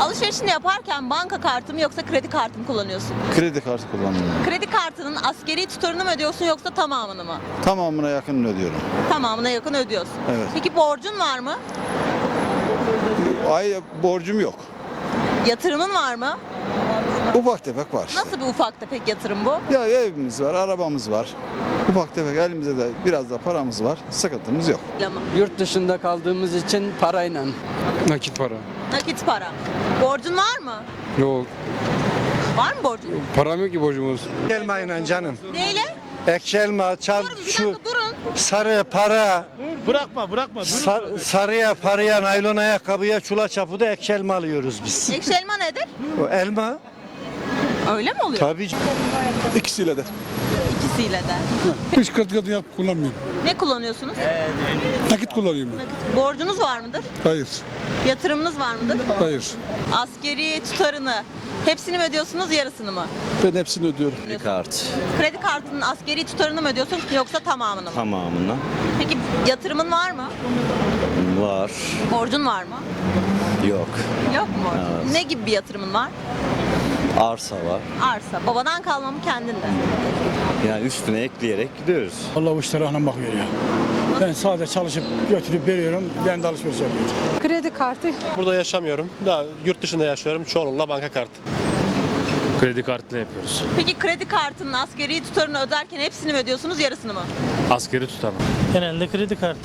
Alışverişini yaparken banka kartı mı yoksa kredi kartı mı kullanıyorsun? Kredi kartı kullanıyorum. Kredi kartının askeri tutarını mı ödüyorsun yoksa tamamını mı? Tamamına yakın ödüyorum. Tamamına yakın ödüyorsun. Evet. Peki borcun var mı? Ay borcum yok. Yatırımın var mı? Ufak tefek var. Nasıl bir ufak tefek yatırım bu? Ya evimiz var, arabamız var. Ufak tefek elimizde de biraz da paramız var. Sıkıntımız yok. Yurt dışında kaldığımız için parayla. Nakit para. Nakit para. Borcun var mı? Yok. Var mı borcun? Param yok ki borcumuz. Elmayla canım. Neyle? Ekşi elma, çal, Durun bir şu dakika durun. sarı para, Bırakma bırakma. sa- sarıya, paraya, naylon ayakkabıya, çula çapı da ekşi elma alıyoruz biz. Ekşi elma nedir? O elma Öyle mi oluyor? tabii İkisiyle de. İkisiyle de. Hiç kredi kartı yap kullanmıyorum. Ne kullanıyorsunuz? Nakit kullanıyorum ben. Nakit. Borcunuz var mıdır? Hayır. Yatırımınız var mıdır? Hayır. Askeri tutarını hepsini mi ödüyorsunuz yarısını mı? Ben hepsini ödüyorum. Kart Kredi kartının askeri tutarını mı ödüyorsun yoksa tamamını mı? tamamına Peki yatırımın var mı? var. Borcun var mı? Yok. Yok mu borcun? Evet. Ne gibi bir yatırımın var? Arsa var. Arsa. Babadan kalma mı kendinde? Yani üstüne ekleyerek gidiyoruz. Allah bu işlere hanım bakıyor ya. Ben sadece çalışıp götürüp veriyorum. Ben de alışveriş yapıyorum. Kredi kartı Burada yaşamıyorum. Daha yurt dışında yaşıyorum. Çoğunlukla banka kartı. Kredi kartıyla yapıyoruz. Peki kredi kartının askeri tutarını öderken hepsini mi ödüyorsunuz yarısını mı? Askeri tutarım. Genelde kredi kartı.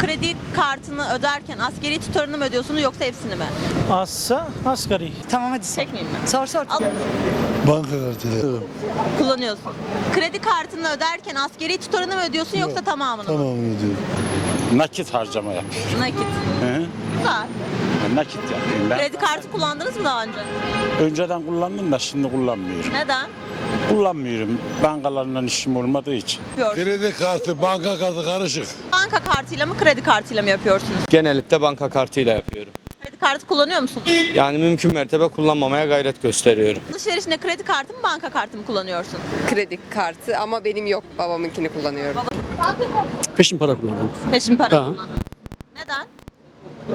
Kredi kartını öderken askeri tutarını mı ödüyorsunuz yoksa hepsini mi? Azsa asgari. tamam hadi sor. Çekmeyeyim mi? Sor sor. Al, banka kartıyla. kullanıyorsun. Kredi kartını öderken askeri tutarını mı ödüyorsun yoksa tamamını mı? ödüyorum. Nakit harcama yapıyorum. Nakit. Güzel. Nakit yapıyorum ben. Kredi kartı kullandınız mı daha önce? Önceden kullandım da şimdi kullanmıyorum. Neden? Kullanmıyorum. Bankalarından işim olmadığı için. Kredi kartı, banka kartı karışık. Banka kartıyla mı kredi kartıyla mı yapıyorsunuz? Genellikle banka kartıyla yapıyorum. Kredi kartı kullanıyor musunuz? Yani mümkün mertebe kullanmamaya gayret gösteriyorum. Alışverişinde kredi kartı mı banka kartı mı kullanıyorsun? Kredi kartı ama benim yok. Babamınkini kullanıyorum. Peşin para kullanıyorum. Peşin para Ha. Neden?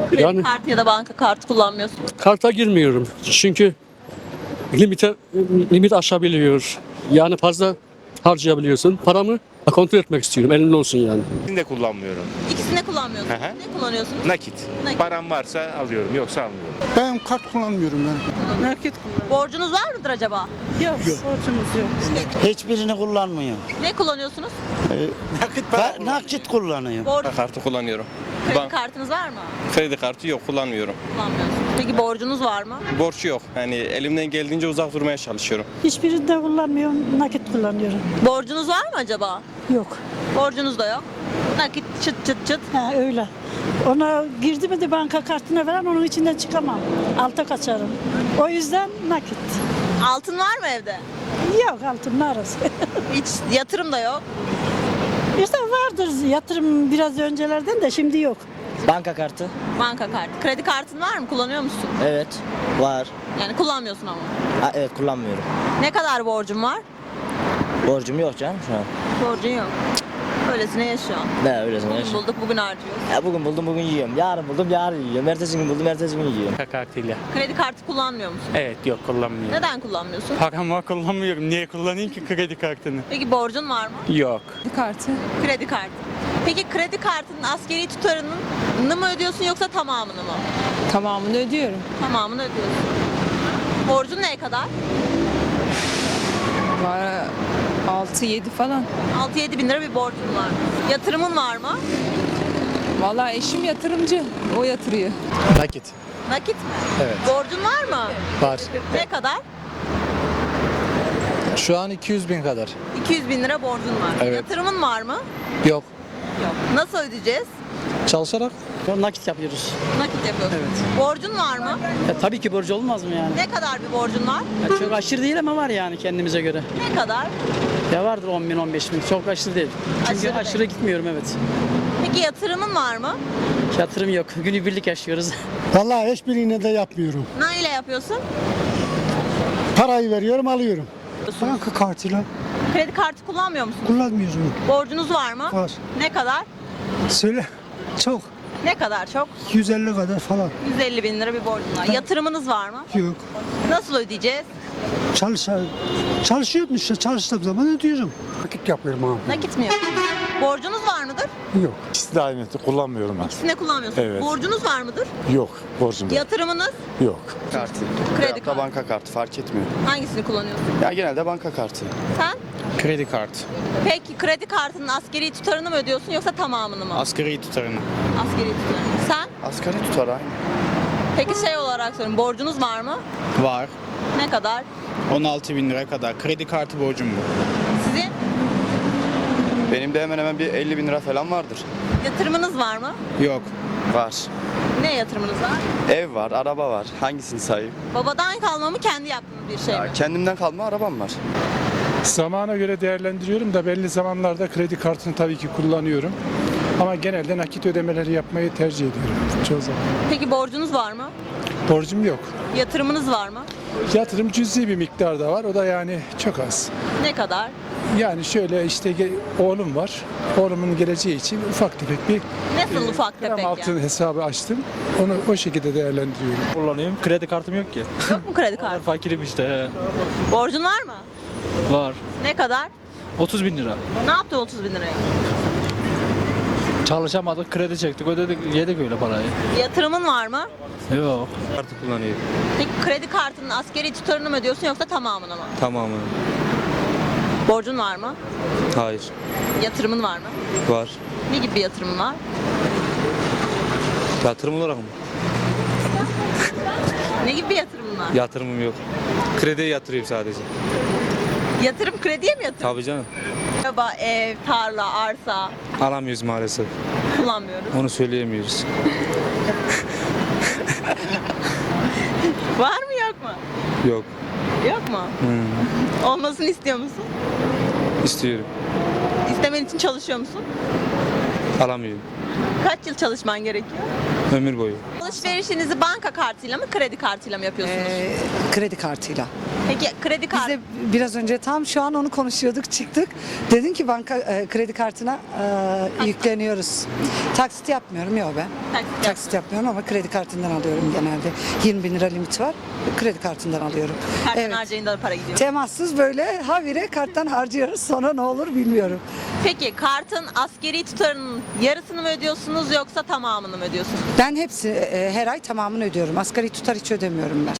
Kredi Yani- kartı ya da banka kartı kullanmıyorsun. Karta girmiyorum. Çünkü limite limit aşabiliyor. Yani fazla harcayabiliyorsun. Paramı kontrol etmek istiyorum. Elimde olsun yani. de kullanmıyorum. İkisini de kullanmıyorsun. Hı hı. Ne kullanıyorsunuz? Nakit. Nakit. Param varsa alıyorum yoksa almıyorum. Ben kart kullanmıyorum ben. Nakit Borcunuz var mıdır acaba? Yok, borcumuz yok. Hiçbirini kullanmıyorum. Ne kullanıyorsunuz? Nakit para. nakit kullanıyorum. Borç, Kartı kullanıyorum. kredi Bank- kartınız var mı? Kredi kartı yok kullanmıyorum. Kullanmıyorsunuz. Peki borcunuz var mı? Borç yok. Yani elimden geldiğince uzak durmaya çalışıyorum. Hiçbirini de kullanmıyorum. Nakit kullanıyorum. Borcunuz var mı acaba? Yok. Borcunuz da yok. Nakit çıt çıt çıt. Ha, öyle. Ona girdi mi de banka kartına falan onun içinden çıkamam. Alta kaçarım. O yüzden nakit. Altın var mı evde? Yok altın ne arası. Hiç yatırım da yok. işte vardır yatırım biraz öncelerden de şimdi yok. Banka kartı? Banka kartı. Kredi kartın var mı? Kullanıyor musun? Evet. Var. Yani kullanmıyorsun ama. evet kullanmıyorum. Ne kadar borcun var? Borcum yok canım şu an. Borcun yok. Öylesine yaşıyorsun. Ne öylesine Bugün bulduk bugün harcıyoruz. Ya bugün buldum bugün yiyorum. Yarın buldum yarın yiyorum. Ertesi gün buldum ertesi gün yiyorum. Banka kartıyla. Kredi kartı kullanmıyor musun? Evet yok kullanmıyorum. Neden kullanmıyorsun? Param var kullanmıyorum. Niye kullanayım ki kredi kartını? Peki borcun var mı? Yok. Kartı. Kredi kartı. Peki kredi kartının askeri tutarını mı ödüyorsun yoksa tamamını mı? Tamamını ödüyorum. Tamamını ödüyorsun. Borcun ne kadar? Var 6-7 falan. 6-7 bin lira bir borcun var. Yatırımın var mı? Vallahi eşim yatırımcı. O yatırıyor. Nakit. Nakit mi? Evet. Borcun var mı? Var. Ne kadar? Şu an 200 bin kadar. 200 bin lira borcun var. Evet. Yatırımın var mı? Yok. Yok. Nasıl ödeyeceğiz? Çalışarak nakit yapıyoruz. Nakit yapıyorsun. Evet. Borcun var mı? Ya, tabii ki borcu olmaz mı yani? Ne kadar bir borcun var? Ya, çok aşırı değil ama var yani kendimize göre. Ne kadar? Ya vardır 10 bin 15 bin. Çok aşırı değil. Çünkü Aşırı aşırı, değil. gitmiyorum evet. Peki yatırımın var mı? Yatırım yok. Günübirlik yaşıyoruz. Vallahi hiçbirini de yapmıyorum. Ne ile yapıyorsun? Parayı veriyorum alıyorum. Banka kartıyla Kredi kartı kullanmıyor musun? kullanmıyorum. Borcunuz var mı? Var. Ne kadar? Söyle. Çok. Ne kadar çok? 150 kadar falan. 150 bin lira bir borcun var. Yatırımınız var mı? Yok. Nasıl ödeyeceğiz? Çalış, çalışıyorum işte. Çalıştığım zaman ödüyorum. Vakit yapıyorum abi. Nakit mi yapıyorsunuz? Borcunuz var mıdır? Yok. İkisi de aynı. Kullanmıyorum ben. İkisini de kullanmıyorsunuz. Evet. Borcunuz var mıdır? Yok. Borcum Yatırımınız? Yok. Kartı. Kredi kartı. banka kartı fark etmiyor. Hangisini kullanıyorsun? Ya genelde banka kartı. Sen? Kredi kartı. Peki kredi kartının askeri tutarını mı ödüyorsun yoksa tamamını mı? Asgari tutarını. Askeri tutarını. Sen? Asgari tutar aynı. Peki şey olarak soruyorum. Borcunuz var mı? Var. Ne kadar? 16 bin lira kadar. Kredi kartı borcum bu. Sizin? Benim de hemen hemen bir 50 bin lira falan vardır. Yatırımınız var mı? Yok. Var. Ne yatırımınız var? Ev var, araba var. Hangisini sayayım? Babadan kalma mı kendi yaptığınız bir şey mi? Ya kendimden kalma arabam var. Zamana göre değerlendiriyorum da belli zamanlarda kredi kartını tabii ki kullanıyorum. Ama genelde nakit ödemeleri yapmayı tercih ediyorum çoğu zaman. Peki borcunuz var mı? Borcum yok. Yatırımınız var mı? Yatırım cüzi bir miktarda var. O da yani çok az. Ne kadar? Yani şöyle işte oğlum var. Oğlumun geleceği için ufak tefek bir Nasıl ufak gram tefek altın yani? hesabı açtım. Onu o şekilde değerlendiriyorum. Kullanıyorum. Kredi kartım yok ki. Yok mu kredi kartı? Fakirim işte. Borcun var mı? Var. Ne kadar? 30 bin lira. Ne yaptı 30 bin liraya? Çalışamadık, kredi çektik, ödedik, yedik öyle parayı. Yatırımın var mı? Yok. Kartı kullanıyorum. Peki kredi kartının askeri tutarını mı ödüyorsun yoksa tamamını mı? Tamamı. Borcun var mı? Hayır. Yatırımın var mı? Var. Ne gibi bir yatırımın var? Yatırım olarak mı? Ne gibi bir yatırımın var? Yatırımım yok. Krediye yatırıyorum sadece. Yatırım krediye mi yatırım? Tabii canım. Araba, ev, tarla, arsa Alamıyoruz maalesef. kullanmıyoruz. Onu söyleyemiyoruz. Var mı yok mu? Yok. Yok mu? Olmasını istiyor musun? İstiyorum. İstemen için çalışıyor musun? Alamıyorum. Kaç yıl çalışman gerekiyor? Ömür boyu. Alışverişinizi banka kartıyla mı kredi kartıyla mı yapıyorsunuz? Ee, kredi kartıyla. Peki kredi Biz kartı de biraz önce tam şu an onu konuşuyorduk çıktık. Dedin ki banka e, kredi kartına e, yükleniyoruz. Taksit yapmıyorum yok ben. taksit Taksit yapmıyorum ama kredi kartından alıyorum genelde. 20 bin lira limit var. Kredi kartından alıyorum. karttan evet. harcayınca da para gidiyor. Temassız böyle havire karttan harcıyoruz. Sonra ne olur bilmiyorum. Peki kartın askeri tutarının yarısını mı ödüyorsunuz yoksa tamamını mı ödüyorsunuz? Ben hepsi e, her ay tamamını ödüyorum. Asgari tutar hiç ödemiyorum ben.